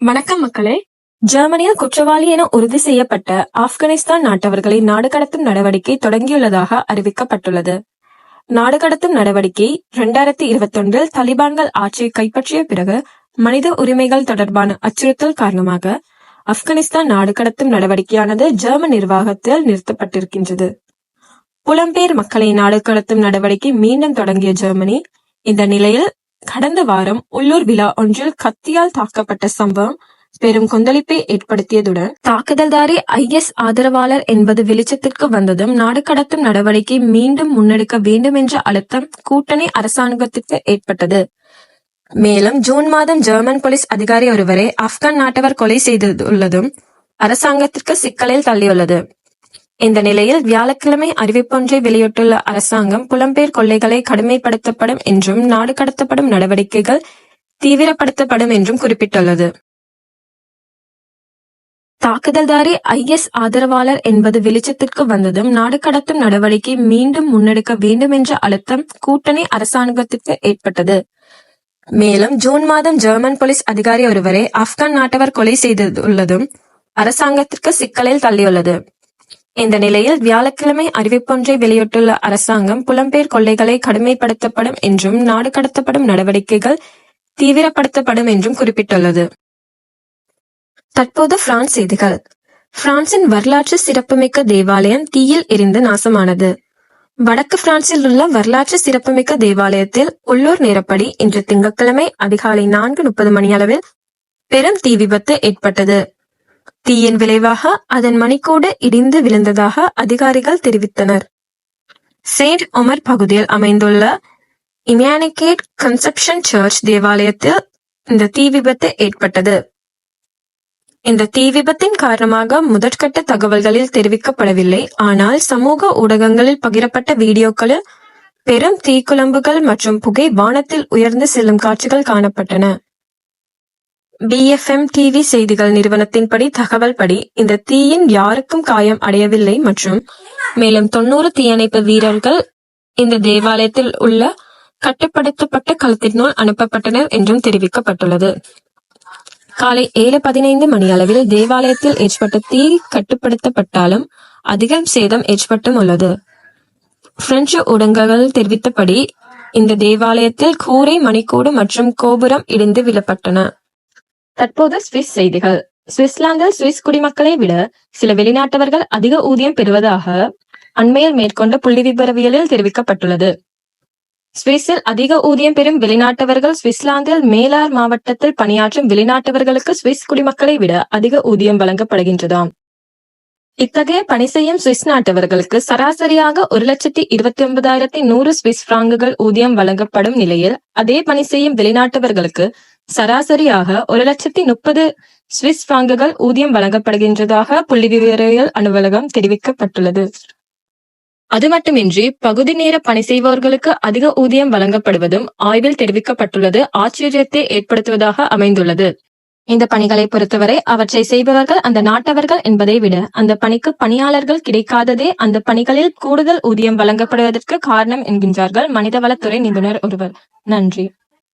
வணக்கம் மக்களே. ஜெர்மனியில் குற்றவாளி என உறுதி செய்யப்பட்ட ஆப்கானிஸ்தான் நாட்டவர்களை நாடு கடத்தும் நடவடிக்கை தொடங்கியுள்ளதாக அறிவிக்கப்பட்டுள்ளது. நாடு கடத்தும் நடவடிக்கை இரண்டாயிரத்தி இருபத்தொன்றில் தலிபான்கள் ஆட்சியை கைப்பற்றிய பிறகு மனித உரிமைகள் தொடர்பான அச்சுறுத்தல் காரணமாக ஆப்கானிஸ்தான் நாடு கடத்தும் நடவடிக்கையானது ஜெர்மன் நிர்வாகத்தில் நிறுத்தப்பட்டிருக்கின்றது. புலம்பெயர் மக்களை நாடு கடத்தும் நடவடிக்கை மீண்டும் தொடங்கிய ஜெர்மனி இந்த நிலையில் கடந்த வாரம் உள்ளூர் விழா ஒன்றில் கத்தியால் தாக்கப்பட்ட சம்பவம் பெரும் கொந்தளிப்பை ஏற்படுத்தியதுடன் தாக்குதல்தாரி ஐஎஸ் ஆதரவாளர் என்பது வெளிச்சத்திற்கு வந்ததும் நாடு கடத்தும் நடவடிக்கை மீண்டும் முன்னெடுக்க வேண்டும் என்ற அழுத்தம் கூட்டணி அரசாங்கத்திற்கு ஏற்பட்டது. மேலும் ஜூன் மாதம் ஜெர்மன் போலீஸ் அதிகாரி ஒருவரை ஆப்கான் நாட்டவர் கொலை செய்துள்ளதும் அரசாங்கத்திற்கு சிக்கலில் தள்ளியுள்ளது. இந்த நிலையில் வியாழக்கிழமை அறிவிப்பொன்றை வெளியிட்டுள்ள அரசாங்கம் புலம்பெயர் கொள்ளைகளை கடுமைப்படுத்தப்படும் என்றும் நாடு கடத்தப்படும் நடவடிக்கைகள் தீவிரப்படுத்தப்படும் என்றும் குறிப்பிட்டுள்ளது. தாக்குதல்தாரி ஐஎஸ் ஆதரவாளர் என்பது வெளிச்சத்திற்கு வந்ததும் நாடு கடத்தும் நடவடிக்கை மீண்டும் முன்னெடுக்க வேண்டும் என்ற அழுத்தம் கூட்டணி அரசாங்கத்திற்கு ஏற்பட்டது. மேலும் ஜூன் மாதம் ஜெர்மன் போலீஸ் அதிகாரி ஒருவரை ஆப்கான் நாட்டவர் கொலை செய்துள்ளதும் அரசாங்கத்திற்கு சிக்கலில் தள்ளியுள்ளது. இந்த நிலையில் வியாழக்கிழமை அறிவிப்பொன்றை வெளியிட்டுள்ள அரசாங்கம் புலம்பெயர் கொள்ளைகளை கடுமைப்படுத்தப்படும் என்றும் நாடு கடத்தப்படும் நடவடிக்கைகள் தீவிரப்படுத்தப்படும் என்றும் குறிப்பிட்டுள்ளது. தற்போது பிரான்ஸ் செய்திகள். பிரான்சின் வரலாற்று சிறப்புமிக்க தேவாலயம் தீயில் எரிந்து நாசமானது. வடக்கு பிரான்சில் உள்ள வரலாற்று சிறப்புமிக்க தேவாலயத்தில் உள்ளூர் நேரப்படி இன்று திங்கட்கிழமை அதிகாலை நான்கு முப்பது மணி அளவில் பெரும் தீ விபத்து ஏற்பட்டது. தீயின் விளைவாக அதன் மணிக்கூடு இடிந்து விழுந்ததாக அதிகாரிகள் தெரிவித்தனர். செயின்ட் ஒமர் பகுதியில் அமைந்துள்ள இமியானிகேட் கன்செப்ஷன் சர்ச் தேவாலயத்தில் இந்த தீ விபத்து ஏற்பட்டது. இந்த தீ விபத்தின் காரணமாக முதற்கட்ட தகவல்களில் தெரிவிக்கப்படவில்லை. ஆனால் சமூக ஊடகங்களில் பகிரப்பட்ட வீடியோக்களில் பெரும் தீக்குழம்புகள் மற்றும் புகை வானத்தில் உயர்ந்து செல்லும் காட்சிகள் காணப்பட்டன. பிஎஃப்எம் டிவி செய்திகள் நிறுவனத்தின்படி தகவல் படி இந்த தீயின் யாருக்கும் காயம் அடையவில்லை மற்றும் மேலும் தொண்ணூறு தீயணைப்பு வீரர்கள் இந்த தேவாலயத்தில் உள்ள கட்டுப்படுத்தப்பட்ட களத்தினுள் அனுப்பப்பட்டனர் என்றும் தெரிவிக்கப்பட்டுள்ளது. காலை ஏழு பதினைந்து மணி அளவில் தேவாலயத்தில் ஏற்பட்ட தீ கட்டுப்படுத்தப்பட்டாலும் அதிகம் சேதம் ஏற்பட்டும் உள்ளது. பிரெஞ்சு ஊடகங்கள் தெரிவித்தபடி இந்த தேவாலயத்தில் கூரை மணிக்கூடு மற்றும் கோபுரம் இடிந்து விழப்பட்டன. தற்போது சுவிஸ் செய்திகள். சுவிட்சர்லாந்தில் சுவிஸ் குடிமக்களை விட சில வெளிநாட்டவர்கள் அதிக ஊதியம் பெறுவதாக அண்மையில் மேற்கொண்ட புள்ளி விபரவியலில் தெரிவிக்கப்பட்டுள்ளது. சுவிஸில் அதிக ஊதியம் பெறும் வெளிநாட்டவர்கள் சுவிட்சர்லாந்தில் மேலார் மாவட்டத்தில் பணியாற்றும் வெளிநாட்டவர்களுக்கு சுவிஸ் குடிமக்களை விட அதிக ஊதியம் வழங்கப்படுகின்றதாம். இத்தகைய பணி செய்யும் சுவிஸ் நாட்டவர்களுக்கு சராசரியாக ஒரு லட்சத்தி இருபத்தி ஒன்பதாயிரத்தி நூறு சுவிஸ் பிராங்குகள் ஊதியம் வழங்கப்படும் நிலையில் அதே பணி செய்யும் வெளிநாட்டவர்களுக்கு சராசரியாக ஒரு லட்சத்தி முப்பது சுவிஸ் பிராங்குகள் ஊதியம் வழங்கப்படுகின்றதாக புள்ளி விவரியல் அலுவலகம் தெரிவிக்கப்பட்டுள்ளது. அது மட்டுமின்றி பகுதி நேர பணி செய்பவர்களுக்கு அதிக ஊதியம் வழங்கப்படுவதும் ஆய்வில் தெரிவிக்கப்பட்டுள்ளது ஆச்சரியத்தை ஏற்படுத்துவதாக அமைந்துள்ளது. இந்த பணிகளை பொறுத்தவரை அவற்றை செய்பவர்கள் அந்த நாட்டவர்கள் என்பதை விட அந்த பணிக்கு பணியாளர்கள் கிடைக்காததே அந்த பணிகளில் கூடுதல் ஊதியம் வழங்கப்படுவதற்கு காரணம் என்கின்றார்கள் மனிதவளத்துறை நிபுணர் ஒருவர். நன்றி.